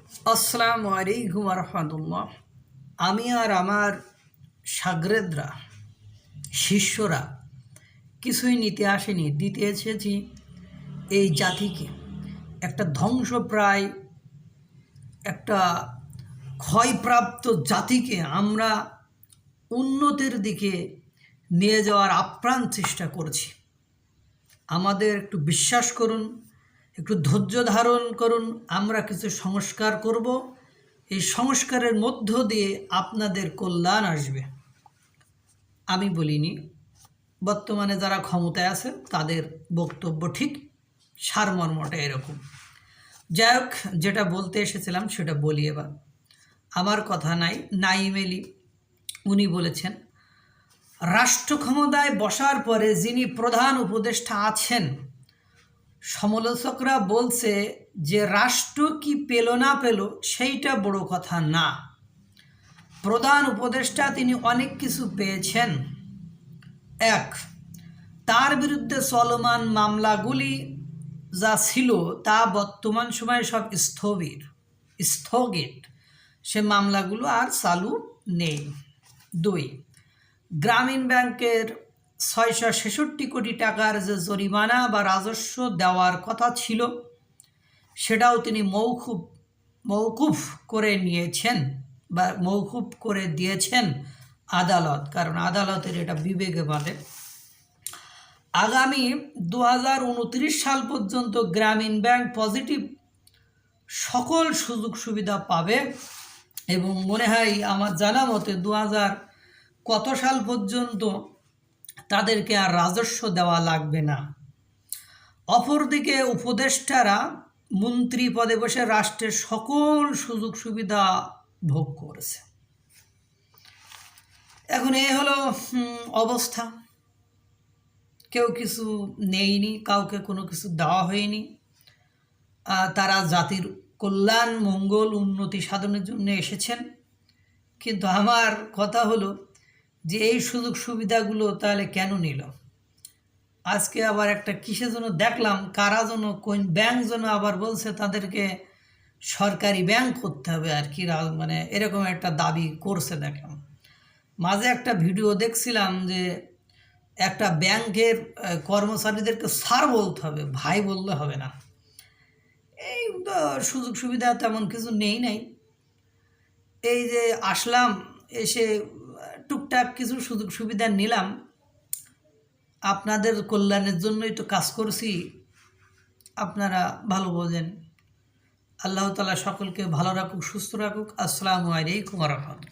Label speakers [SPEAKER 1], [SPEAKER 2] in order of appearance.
[SPEAKER 1] আসসালামু আলাইকুম রহমতুল্লাহ আমি আর আমার সাগরেদরা, শিষ্যরা কিছুই নিতে আসেনি। দিতে এসেছি এই জাতিকে। একটা ধ্বংসপ্রায়, একটা ক্ষয়প্রাপ্ত জাতিকে আমরা উন্নতির দিকে নিয়ে যাওয়ার আপ্রাণ চেষ্টা করছি। আমাদের একটু বিশ্বাস করুন একটু ধৈর্য ধারণ করুন, আমরা কিছু সংস্কার করব। এই সংস্কারের মধ্য দিয়ে আপনাদের কল্যাণ আসবে। আমি বলিনি, বর্তমানে যারা ক্ষমতায় আছে তাদের বক্তব্য ঠিক, সারমর্মটা এরকম। যাই হোক, যেটা বলতে এসেছিলাম, সেটা বলি এবার। আমার কথা নাই, নাইম এলি। উনি বলেছেন, রাষ্ট্র ক্ষমতায় বসার পরে যিনি প্রধান উপদেষ্টা আছেন সমালোচকরা বলছে যে রাষ্ট্র কি পেল না পেল সেইটা বড় কথা না। প্রধান উপদেষ্টা তিনি অনেক কিছু পেয়েছেন। এক, তার বিরুদ্ধে চলমান মামলাগুলি যা ছিল তা বর্তমান সময়ে সব স্থবির, স্থগিত। সে মামলাগুলো আর চালু নেই। দুই, গ্রামীণ ব্যাংকের ছয়শো ছেষট্টি কোটি টাকার যে জরিমানা বা রাজস্ব দেওয়ার কথা ছিল, সেটাও তিনি মৌকুফ মৌকুফ করে নিয়েছেন বা মৌকুফ করে দিয়েছেন আদালত, কারণ আদালতের এটা বিবেকে বলে। আগামী দু হাজার উনত্রিশ সাল পর্যন্ত গ্রামীণ ব্যাংক পজিটিভ সকল সুযোগ সুবিধা পাবে এবং মনে হয় আমার জানা মতে দু হাজার কত সাল পর্যন্ত তাদেরকে আর রাজস্ব দেওয়া লাগবে না। অপরদিকে উপদেষ্টারা মন্ত্রী পদে বসে রাষ্ট্রের সকল সুযোগ সুবিধা ভোগ করেছে। এখন এ হলো অবস্থা। কেউ কিছু নেয়নি, কাউকে কোনো কিছু দেওয়া হয়নি। তারা জাতির কল্যাণ, মঙ্গল, উন্নতি সাধনের জন্য এসেছেন। কিন্তু আমার কথা হলো যে এই সুযোগ সুবিধাগুলো তাহলে কেন নিল? আজকে আবার একটা কিসের জন্য দেখলাম, কারা যেন কোন ব্যাংক যেন আবার বলছে তাদেরকে সরকারি ব্যাংক করতে হবে আর কি মানে এরকম একটা দাবি করছে দেখলাম। মাঝে একটা ভিডিও দেখছিলাম যে একটা ব্যাংকের কর্মচারীদেরকে স্যার বলতে হবে, ভাই বললে হবে না। এই তো সুযোগ সুবিধা তেমন কিছু নেই নাই। এই যে আসলাম, এসে টুকটাক কিছু সুযোগ সুবিধা নিলাম। আপনাদের কল্যাণের জন্যই তো কাজ করছি। আপনারা ভালো বোঝেন। আল্লাহ তালা সকলকে ভালো রাখুক, সুস্থ রাখুক। আসসালামু আলাইকুম রহমতুল্লাহ।